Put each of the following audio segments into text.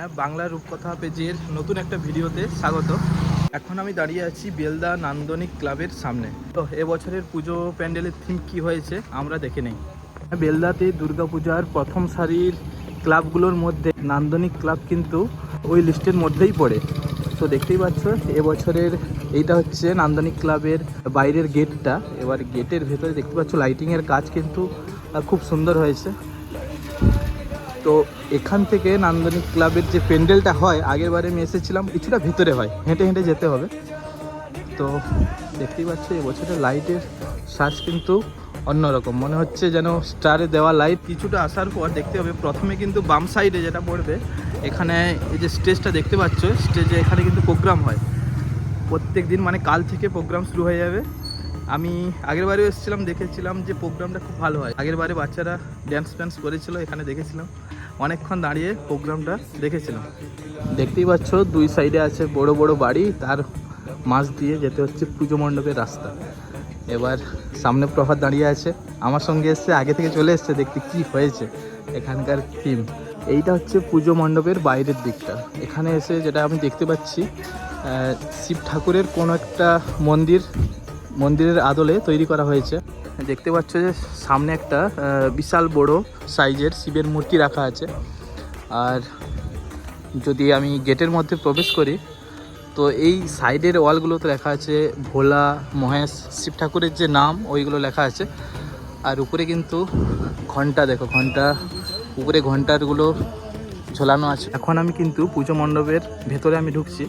হ্যাঁ বাংলা রূপকথা পেজের নতুন একটা ভিডিওতে স্বাগত। এখন আমি দাঁড়িয়ে আছি বেলদা নান্দনিক ক্লাবের সামনে। তো এবছরের পুজো প্যান্ডেলের থিম কি হয়েছে আমরা দেখে নেই। বেলদাতে দুর্গাপূজার প্রথম সারির ক্লাবগুলোর মধ্যে নান্দনিক ক্লাব কিন্তু ওই লিস্টের মধ্যেই পড়ে। তো দেখতেই পাচ্ছ, এবছরের এইটা হচ্ছে নান্দনিক ক্লাবের বাইরের গেটটা। এবার গেটের ভেতরে দেখতে পাচ্ছ লাইটিংয়ের কাজ কিন্তু খুব সুন্দর হয়েছে। তো এখান থেকে নান্দনিক ক্লাবের যে প্যান্ডেলটা হয়, আগের বারে আমি এসেছিলাম, কিছুটা ভিতরে হয়, হেঁটে হেঁটে যেতে হবে। তো দেখতেই পাচ্ছ এবছরের লাইটের শ্বাস কিন্তু অন্যরকম। মনে হচ্ছে যেন স্টারে দেওয়া লাইট কিছুটা আসার পর দেখতে হবে, প্রথমে কিন্তু বাম সাইডে যেটা পড়বে, এখানে এই যে স্টেজটা দেখতে পাচ্ছ, স্টেজে এখানে কিন্তু প্রোগ্রাম হয়। প্রত্যেক দিন মানে কাল থেকে প্রোগ্রাম শুরু হয়ে যাবে। আমি আগের বারেও এসেছিলাম, দেখেছিলাম যে প্রোগ্রামটা খুব ভালো হয়। আগের বারে বাচ্চারা ড্যান্স ফ্যান্স করেছিল, এখানে দেখেছিলাম। অনেকক্ষণ দাঁড়িয়ে প্রোগ্রামটা দেখেছিলাম। দেখতেই পাচ্ছ, দুই সাইডে আছে বড় বড় বাড়ি, তার মাঝ দিয়ে যেতে হচ্ছে পুজো মণ্ডপের রাস্তা। এবার সামনে প্রভাত দাঁড়িয়ে আছে, আমার সঙ্গে এসছে আগে থেকে চলে এসছে, দেখতে কি হয়েছে এখানকার থিম এইটা হচ্ছে পুজো মণ্ডপের বাইরের দিকটা। এখানে এসে যেটা আমি দেখতে পাচ্ছি শিব ঠাকুরের কোনো একটা মন্দির মন্দিরের আদলে তৈরি করা হয়েছে। দেখতে পাচ্ছ যে সামনে একটা বিশাল বড় সাইজের শিবের মূর্তি রাখা আছে। আর যদি আমি গেটের মধ্যে প্রবেশ করি, তো এই সাইডের ওয়ালগুলোতে লেখা আছে, ভোলা মহেশ শিব ঠাকুরের যে নাম, ওইগুলো লেখা আছে। আর উপরে কিন্তু ঘণ্টা, দেখো ঘণ্টা, উপরে ঘন্টারগুলো ঝোলানো আছে। এখন আমি কিন্তু পুজো মণ্ডপের ভেতরে আমি ঢুকছি।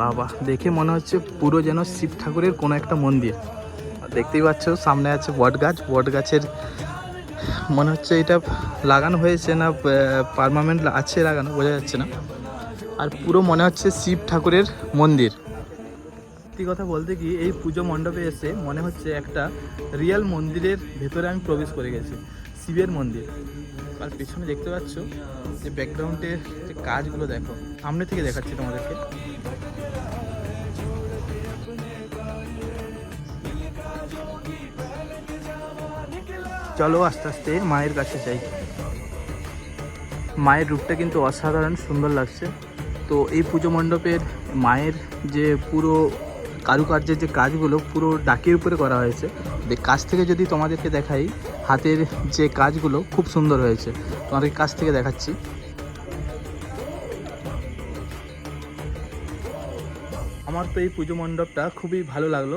বাবা দেখে মনে হচ্ছে পুরো যেন শিব ঠাকুরের কোনো একটা মন্দির। দেখতেই পাচ্ছ, সামনে আছে বট গাছ। বট গাছের মনে হচ্ছে এটা লাগানো হয়েছে না পারমানেন্ট আছে লাগানো, বোঝা যাচ্ছে না। আর পুরো মনে হচ্ছে শিব ঠাকুরের মন্দির। সত্যি কথা বলতে কি, এই পুজো মণ্ডপে এসে মনে হচ্ছে একটা রিয়েল মন্দিরের ভেতরে আমি প্রবেশ করে গেছি। শিবের মন্দির। আর পেছনে দেখতে পাচ্ছ যে ব্যাকগ্রাউন্ডের যে কাজগুলো দেখো। সামনে থেকে দেখাচ্ছি তোমাদেরকে। চলো আস্তে আস্তে মায়ের কাছে যাই। মায়ের রূপটা কিন্তু অসাধারণ, সুন্দর লাগছে। তো এই পুজো মণ্ডপের মায়ের যে পুরো কারুকার্যের যে কাজগুলো পুরো ডাকের উপরে করা হয়েছে। কাছ থেকে যদি তোমাদেরকে দেখাই, হাতের যে কাজগুলো খুব সুন্দর হয়েছে। তোমাদের কাছ থেকে দেখাচ্ছি। আমার তো এই পুজো মণ্ডপটা খুবই ভালো লাগল।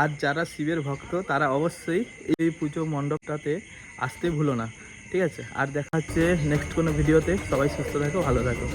আর যারা শিবের ভক্ত, তারা অবশ্যই এই পুজো মণ্ডপটাতে আসতে ভুলো না। ঠিক আছে? আর দেখা হচ্ছে নেক্সট কোনো ভিডিওতে সবাই সুস্থ থাকো, ভালো থাকো।